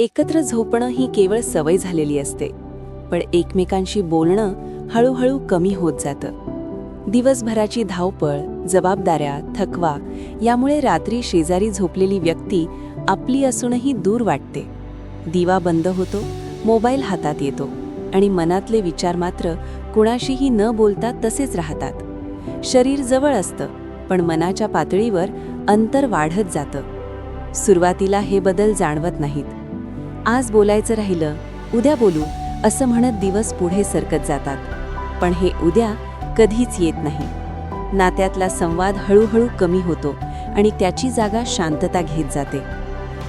एकत्र झोपणं ही केवळ सवय झालेली असते पण एकमेकांशी बोलणं हळूहळू कमी होत जातं. दिवसभराची धावपळ जबाबदाऱ्या थकवा यामुळे रात्री शेजारी झोपलेली व्यक्ती आपली असूनही दूर वाटते. दिवा बंद होतो मोबाईल हातात येतो आणि मनातले विचार मात्र कुणाशीही न बोलता तसेच राहतात. शरीर जवळ असतं पण मनाच्या पातळीवर अंतर वाढत जातं. सुरुवातीला हे बदल जाणवत नाहीत आज बोलायचं राहिलं उद्या बोलू असं म्हणत दिवस पुढे सरकत जातात. पण हे उद्या कधीच येत नाही. नात्यातला संवाद हळूहळू कमी होतो आणि त्याची जागा शांतता घेत जाते.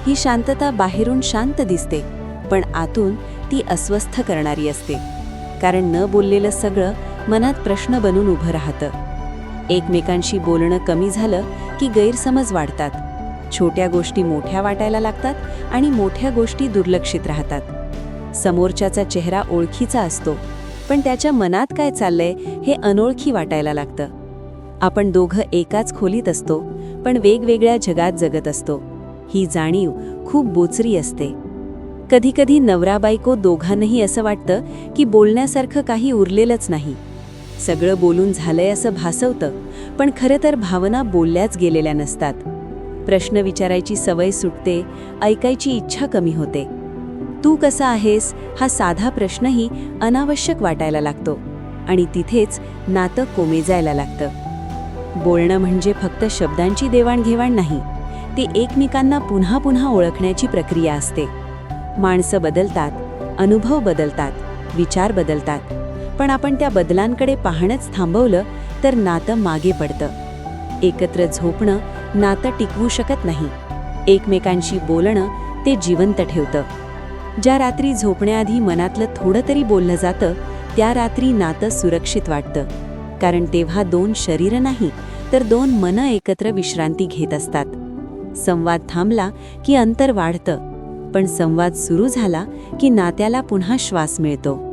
ही शांतता बाहेरून शांत दिसते पण आतून ती अस्वस्थ करणारी असते. कारण न बोललेलं सगळं मनात प्रश्न बनून उभं राहतं. एकमेकांशी बोलणं कमी झालं की गैरसमज वाढतात. छोट्या गोष्टी मोठ्या वाटायला लागतात आणि मोठ्या गोष्टी दुर्लक्षित राहतात. समोरच्याचा चेहरा ओळखीचा असतो पण त्याच्या मनात काय चाललंय हे अनोळखी वाटायला लागतं. आपण दोघं एकाच खोलीत असतो पण वेगवेगळ्या जगात जगत असतो. ही जाणीव खूप बोचरी असते. कधीकधी नवरा बायको दोघांनाही असं वाटतं की बोलण्यासारखं काही उरलेलंच नाही. सगळं बोलून झालंय असं भासवतं पण खरं तर भावना बोलल्याच गेलेल्या नसतात. प्रश्न विचारायची सवय सुटते ऐकायची इच्छा कमी होते. तू कसा आहेस? हा साधा प्रश्नही अनावश्यक वाटायला लागतो आणि तिथेच नातं कोमेजायला लागतं. बोलणं म्हणजे फक्त शब्दांची देवाणघेवाण नाही ते एकमेकांना पुन्हा पुन्हा ओळखण्याची प्रक्रिया असते. माणसं बदलतात अनुभव बदलतात विचार बदलतात पण आपण त्या बदलांकडे पाहणंच थांबवलं तर नातं मागे पडतं. एकत्र झोपणं नातं टिकवू शकत नाही. एकमेकांशी बोलणं ते जिवंत ठेवतं. ज्या रात्री झोपण्याआधी मनातलं थोडं तरी बोललं जातं त्या रात्री नातं सुरक्षित वाटतं. कारण तेव्हा दोन शरीर नाही तर दोन मनं एकत्र विश्रांती घेत असतात. संवाद थांबला की अंतर वाढतं पण संवाद सुरू झाला की नात्याला पुन्हा श्वास मिळतो.